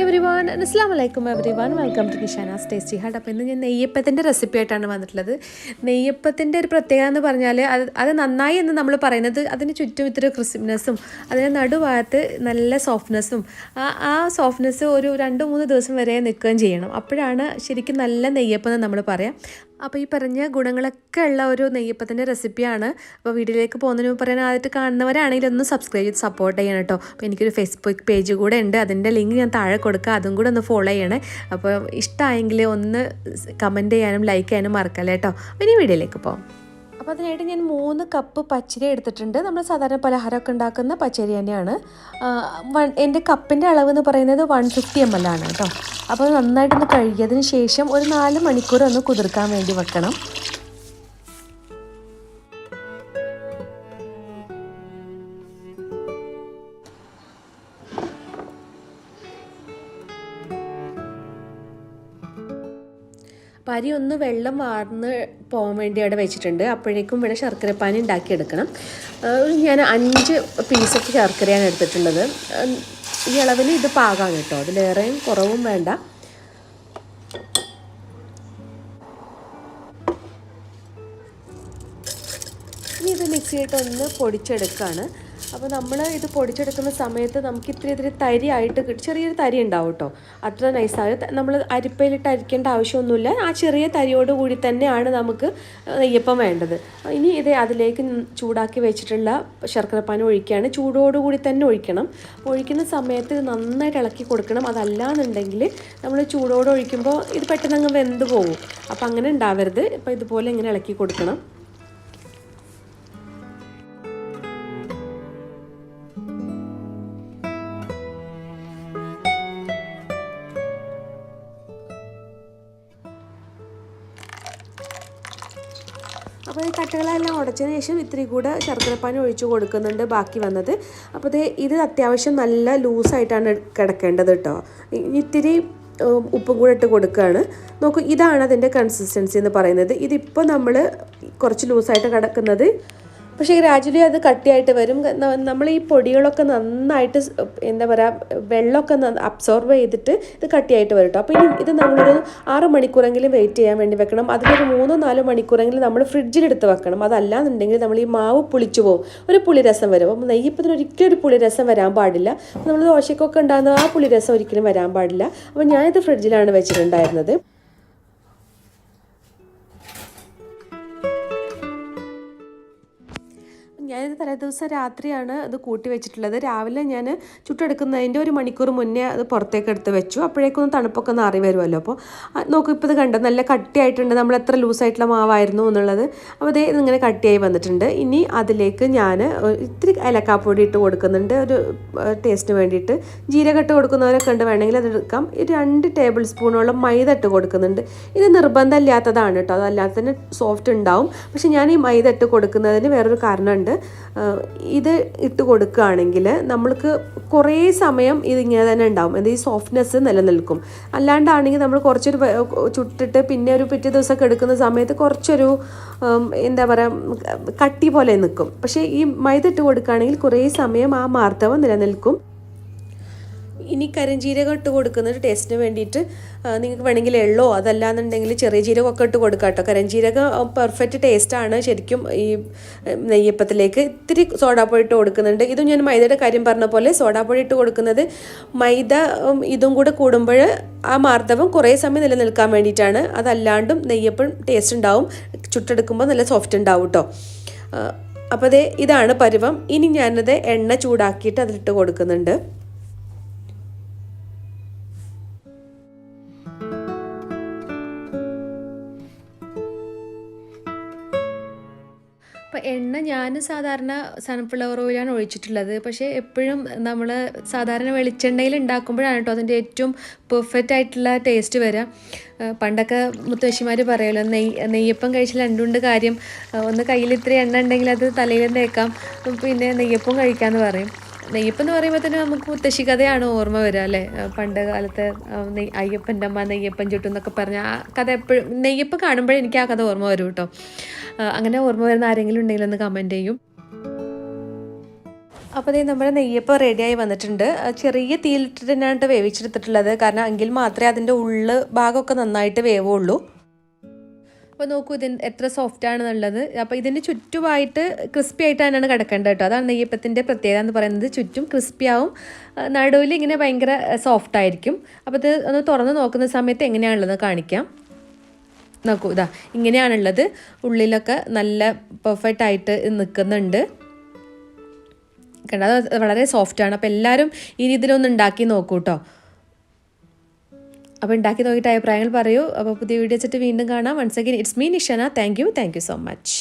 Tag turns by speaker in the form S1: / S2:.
S1: Hi every one അസ്ലാം വലൈക്കും everyone welcome to Nishana's tasty heart അപ്പോൾ ഇന്ന് ഞാൻ നെയ്യപ്പത്തിന്റെ റെസിപ്പി ആയിട്ടാണ് വന്നിട്ടുള്ളത്. നെയ്യപ്പത്തിന്റെ ഒരു പ്രത്യേകത എന്ന് പറഞ്ഞാൽ അത് അത് നന്നായി എന്ന് നമ്മൾ പറയുന്നത് അതിന് ചുറ്റും ഇത്തിരി ക്രിസ്പിനെസ്സും അതിന് നടുഭാഗത്ത് നല്ല സോഫ്റ്റ്നെസ്സും ആ ആ സോഫ്റ്റ്നെസ് ഒരു രണ്ട് മൂന്ന് ദിവസം വരെ നിൽക്കുകയും ചെയ്യണം. അപ്പോഴാണ് ശരിക്കും നല്ല നെയ്യപ്പം എന്ന് നമ്മൾ പറയാം. അപ്പോൾ ഈ പറഞ്ഞ ഗുണങ്ങളൊക്കെ ഉള്ള ഒരു നെയ്യപ്പത്തിന്റെ റെസിപ്പിയാണ്. അപ്പോൾ വീഡിയോയിലേക്ക് പോകുന്നതിന് മുമ്പ് പറയാൻ ആദ്യമായിട്ട് കാണുന്നവരാണെങ്കിൽ ഒന്ന് സബ്സ്ക്രൈബ് ചെയ്ത് സപ്പോർട്ട് ചെയ്യണം കേട്ടോ. അപ്പോൾ എനിക്കൊരു ഫേസ്ബുക്ക് പേജ് കൂടെ ഉണ്ട്. അതിന്റെ ലിങ്ക് ഞാൻ താഴെ കൊടുക്കുക അതും കൂടെ ഒന്ന് ഫോളോ ചെയ്യണേ. അപ്പോൾ ഇഷ്ടമായെങ്കിൽ ഒന്ന് കമന്റ് ചെയ്യാനും ലൈക്ക് ചെയ്യാനും മറക്കല്ലേ കേട്ടോ. അപ്പോൾ ഇനി വീഡിയോയിലേക്ക് പോകാം അപ്പോൾ അതിനായിട്ട് ഞാൻ മൂന്ന് കപ്പ് പച്ചരി എടുത്തിട്ടുണ്ട്. നമ്മൾ സാധാരണ പലഹാരമൊക്കെ ഉണ്ടാക്കുന്ന പച്ചരി തന്നെയാണ്. വൺ എന്റെ കപ്പിന്റെ അളവ് എന്ന് പറയുന്നത് വൺ ഫിഫ്റ്റി എം എൽ ആണ് കേട്ടോ. അപ്പോൾ നന്നായിട്ടൊന്ന് കഴുകിയതിന് ശേഷം ഒരു നാല് മണിക്കൂർ ഒന്ന് കുതിർക്കാൻ വേണ്ടി വെക്കണം. അപ്പോൾ അരി ഒന്ന് വെള്ളം വാർന്ന് പോകാൻ വേണ്ടി അവിടെ വെച്ചിട്ടുണ്ട്. അപ്പോഴേക്കും ഇവിടെ ശർക്കരപ്പാനി ഉണ്ടാക്കിയെടുക്കണം. ഞാൻ അഞ്ച് പീസൊക്കെ ശർക്കരയാണ് എടുത്തിട്ടുള്ളത്. ഈ അളവിൽ ഇത് പാകാണ് കേട്ടോ. അതിലേറെയും കുറവും വേണ്ട. ഇനി ഇത് മിക്സിയിട്ട് ഒന്ന് പൊടിച്ചെടുക്കുകയാണ് അപ്പോൾ നമ്മൾ ഇത് പൊടിച്ചെടുക്കുന്ന സമയത്ത് നമുക്ക് ഇത്തിരി ഇത്തിരി തരി ആയിട്ട് കിട്ടും. ചെറിയൊരു തരി ഉണ്ടാവും കേട്ടോ അത്ര നൈസായി നമ്മൾ അരിപ്പയിലിട്ട് അരിക്കേണ്ട ആവശ്യമൊന്നുമില്ല. ആ ചെറിയ തരിയോട് കൂടി തന്നെയാണ് നമുക്ക് നെയ്യപ്പം വേണ്ടത്. ഇനി ഇത് അതിലേക്ക് ചൂടാക്കി വെച്ചിട്ടുള്ള ശർക്കരപ്പാൻ ഒഴിക്കുകയാണ്. ചൂടോടുകൂടി തന്നെ ഒഴിക്കണം. ഒഴിക്കുന്ന സമയത്ത് നന്നായിട്ട് ഇളക്കി കൊടുക്കണം. അതല്ലാന്നുണ്ടെങ്കിൽ നമ്മൾ ചൂടോടെ ഒഴിക്കുമ്പോൾ ഇത് പെട്ടെന്ന് അങ്ങ് വെന്ത് പോകും. അപ്പോൾ അങ്ങനെ ഉണ്ടാവരുത്. അപ്പോൾ ഇതുപോലെ ഇങ്ങനെ ഇളക്കി കൊടുക്കണം. അപ്പോൾ ഈ കട്ടകളെല്ലാം ഉടച്ചതിന് ശേഷം ഇത്തിരി കൂടെ ശർക്കരപ്പാനി ഒഴിച്ചു കൊടുക്കുന്നുണ്ട് ബാക്കി വന്നത്. അപ്പോൾ ഇത് അത്യാവശ്യം നല്ല ലൂസായിട്ടാണ് കിടക്കേണ്ടത് കേട്ടോ. ഇത്തിരി ഉപ്പും കൂടെ ഇട്ട് കൊടുക്കുകയാണ്. നോക്കൂ ഇതാണ് അതിന്റെ കൺസിസ്റ്റൻസി എന്ന് പറയുന്നത്. ഇതിപ്പോൾ നമ്മൾ കുറച്ച് ലൂസായിട്ട് കിടക്കുന്നത് പക്ഷേ ഗ്രാജുവലി അത് കട്ടിയായിട്ട് വരും. നമ്മൾ ഈ പൊടികളൊക്കെ നന്നായിട്ട് എന്താ പറയുക വെള്ളമൊക്കെ അബ്സോർബ് ചെയ്തിട്ട് ഇത് കട്ടിയായിട്ട് വരും കേട്ടോ അപ്പോൾ ഇനി ഇത് നമ്മളൊരു ആറ് മണിക്കൂറെങ്കിലും വെയിറ്റ് ചെയ്യാൻ വേണ്ടി വെക്കണം. അതിലൊരു മൂന്നോ നാലോ മണിക്കൂറെങ്കിലും നമ്മൾ ഫ്രിഡ്ജിലെടുത്ത് വെക്കണം. അതല്ലാന്നുണ്ടെങ്കിൽ നമ്മൾ ഈ മാവ് പുളിച്ചു പോകും ഒരു പുളിരസം വരും. അപ്പം നെയ്യപ്പത്തിന് ഒരിക്കലും ഒരു പുളിരസം വരാൻ പാടില്ല. നമ്മൾ ദോശക്കൊക്കെ ഉണ്ടാകുന്ന ആ പുളിരസം ഒരിക്കലും വരാൻ പാടില്ല. അപ്പോൾ ഞാനിത് ഫ്രിഡ്ജിലാണ് വെച്ചിട്ടുണ്ടായിരുന്നത്. ഞാനിത് തലേദിവസം രാത്രിയാണ് അത് കൂട്ടി വെച്ചിട്ടുള്ളത്. രാവിലെ ഞാൻ ചുട്ടെടുക്കുന്നതിന്റെ ഒരു മണിക്കൂർ മുന്നേ അത് പുറത്തേക്ക് എടുത്ത് വെച്ചു. അപ്പോഴേക്കൊന്ന് തണുപ്പൊക്കെ അറിവ് വരുമല്ലോ. അപ്പോൾ നോക്കും ഇപ്പോൾ ഇത് കണ്ടോ? നല്ല കട്ടിയായിട്ടുണ്ട്. നമ്മൾ എത്ര ലൂസായിട്ടുള്ള മാവായിരുന്നു എന്നുള്ളത്. അപ്പോൾ അതേ ഇതിങ്ങനെ കട്ടിയായി വന്നിട്ടുണ്ട്. ഇനി അതിലേക്ക് ഞാൻ ഇത്തിരി ഏലക്കാപ്പൊടി ഇട്ട് കൊടുക്കുന്നുണ്ട്. ഒരു ടേസ്റ്റിന് വേണ്ടിയിട്ട്. ജീരകം ഇട്ട് കൊടുക്കുന്നവരൊക്കെ ഉണ്ട്. വേണമെങ്കിൽ അത് എടുക്കാം. രണ്ട് ടേബിൾ സ്പൂണോളം മൈദ ഇട്ട് കൊടുക്കുന്നുണ്ട്. ഇത് നിർബന്ധമില്ലാത്തതാണ് കേട്ടോ. അതല്ലാതെ തന്നെ സോഫ്റ്റ് ഉണ്ടാവും. പക്ഷെ ഞാൻ ഈ മൈദ ഇട്ട് കൊടുക്കുന്നതിന് വേറൊരു കാരണമുണ്ട്. ഇത് ഇട്ട് കൊടുക്കുകയാണെങ്കിൽ നമ്മൾക്ക് കുറേ സമയം ഇതിങ്ങനെ തന്നെ ഉണ്ടാവും. അത് ഈ സോഫ്റ്റ്നെസ് നിലനിൽക്കും. അല്ലാണ്ടാണെങ്കിൽ നമ്മൾ കുറച്ചൊരു ചുട്ടിട്ട് പിന്നെ ഒരു പിറ്റേ ദിവസമൊക്കെ എടുക്കുന്ന സമയത്ത് കുറച്ചൊരു എന്താ പറയുക കട്ടി പോലെ നിൽക്കും. പക്ഷേ ഈ മൈദ ഇട്ട് കൊടുക്കുകയാണെങ്കിൽ കുറേ സമയം ആ മാർത്തവം നിലനിൽക്കും. ഇനി കരിഞ്ജീരകം ഇട്ട് കൊടുക്കുന്നത് ടേസ്റ്റിന് വേണ്ടിയിട്ട് നിങ്ങൾക്ക് വേണമെങ്കിൽ എള്ളോ അതല്ലാന്നുണ്ടെങ്കിൽ ചെറിയ ജീരകമൊക്കെ ഇട്ട് കൊടുക്കാം കേട്ടോ. കരിഞ്ജീരകം പെർഫെക്റ്റ് ടേസ്റ്റാണ് ശരിക്കും ഈ നെയ്യപ്പത്തിലേക്ക്. ഇത്തിരി സോഡാപ്പൊടി ഇട്ട് കൊടുക്കുന്നുണ്ട്. ഇതും ഞാൻ മൈദയുടെ കാര്യം പറഞ്ഞ പോലെ സോഡാപ്പൊടി ഇട്ട് കൊടുക്കുന്നത് മൈദ ഇതും കൂടെ കൂടുമ്പോൾ ആ മാർദ്ദവം കുറേ സമയം നിലനിൽക്കാൻ വേണ്ടിയിട്ടാണ്. അതല്ലാണ്ടും നെയ്യപ്പം ടേസ്റ്റ് ഉണ്ടാവും. ചുട്ടെടുക്കുമ്പോൾ നല്ല സോഫ്റ്റ് ഉണ്ടാവും കേട്ടോ. അപ്പോൾ ഇതാണ് പരുവം. ഇനി ഞാനത് എണ്ണ ചൂടാക്കിയിട്ട് അതിലിട്ട് കൊടുക്കുന്നുണ്ട്. എണ്ണ ഞാൻ സാധാരണ സൺഫ്ലവർ ഓയിലാണ് ഒഴിച്ചിട്ടുള്ളത്. പക്ഷേ എപ്പോഴും നമ്മൾ സാധാരണ വെളിച്ചെണ്ണയിൽ ഉണ്ടാക്കുമ്പോഴാണ് കേട്ടോ അതിന്റെ ഏറ്റവും പെർഫെക്റ്റ് ആയിട്ടുള്ള ടേസ്റ്റ് വരിക പണ്ടൊക്കെ മുത്തശ്ശിമാർ പറയുമല്ലോ നെയ് നെയ്യപ്പം കഴിച്ചാൽ രണ്ടുണ്ട് കാര്യം. ഒന്ന് കയ്യിൽ ഇത്ര എണ്ണ ഉണ്ടെങ്കിൽ അത് തലയിൽ തേക്കാം. പിന്നെ നെയ്യപ്പം കഴിക്കാമെന്ന് പറയും. നെയ്യപ്പം എന്ന് പറയുമ്പോൾ തന്നെ നമുക്ക് മുത്തശ്ശി കഥയാണ് ഓർമ്മ വരിക അല്ലേ? പണ്ട് കാലത്തെ അയ്യപ്പന്റെ അമ്മ നെയ്യപ്പൻ ചുട്ടും എന്നൊക്കെ പറഞ്ഞ ആ കഥ എപ്പോഴും നെയ്യപ്പം കാണുമ്പോഴേ എനിക്ക് ആ കഥ ഓർമ്മ വരും കേട്ടോ. അങ്ങനെ ഓർമ്മ വരുന്ന ആരെങ്കിലും ഉണ്ടെങ്കിൽ ഒന്ന് കമന്റ് ചെയ്യും. അപ്പോൾ ഇതേ നമ്മുടെ നെയ്യപ്പം റെഡിയായി വന്നിട്ടുണ്ട്. ചെറിയ തീയിലിട്ടിട്ട് തന്നെയാണ് വേവിച്ചെടുത്തിട്ടുള്ളത്. കാരണം എങ്കിൽ മാത്രമേ അതിന്റെ ഉള്ള് ഭാഗമൊക്കെ നന്നായിട്ട് വേവുള്ളൂ. അപ്പോൾ നോക്കൂ ഇതിന് എത്ര സോഫ്റ്റ് ആണെന്നുള്ളത്. അപ്പോൾ ഇതിന് ചുറ്റുമായിട്ട് ക്രിസ്പി ആയിട്ട് തന്നെയാണ് കിടക്കേണ്ടത് കേട്ടോ. അതാണ് നെയ്യപ്പത്തിന്റെ പ്രത്യേകത എന്ന് പറയുന്നത്. ചുറ്റും ക്രിസ്പി ആവും. നടുവിൽ ഇങ്ങനെ ഭയങ്കര സോഫ്റ്റ് ആയിരിക്കും. അപ്പോൾ ഇത് ഒന്ന് തുറന്ന് നോക്കുന്ന സമയത്ത് എങ്ങനെയാണുള്ളത് കാണിക്കാം. നോക്കൂ ഇതാ ഇങ്ങനെയാണുള്ളത്. ഉള്ളിലൊക്കെ നല്ല പെർഫെക്റ്റ് ആയിട്ട് നിൽക്കുന്നുണ്ട് കണ്ടത് വളരെ സോഫ്റ്റ് ആണ്. അപ്പോൾ എല്ലാവരും ഈ രീതിയിലൊന്ന് ഉണ്ടാക്കി നോക്കൂ കേട്ടോ. അപ്പോൾ ഉണ്ടാക്കി നോക്കിയിട്ട് അഭിപ്രായങ്ങൾ പറയൂ. അപ്പോൾ പുതിയ വീഡിയോ വെച്ചിട്ട് വീണ്ടും കാണാം. Once again it's me Nishana thank you thank you so much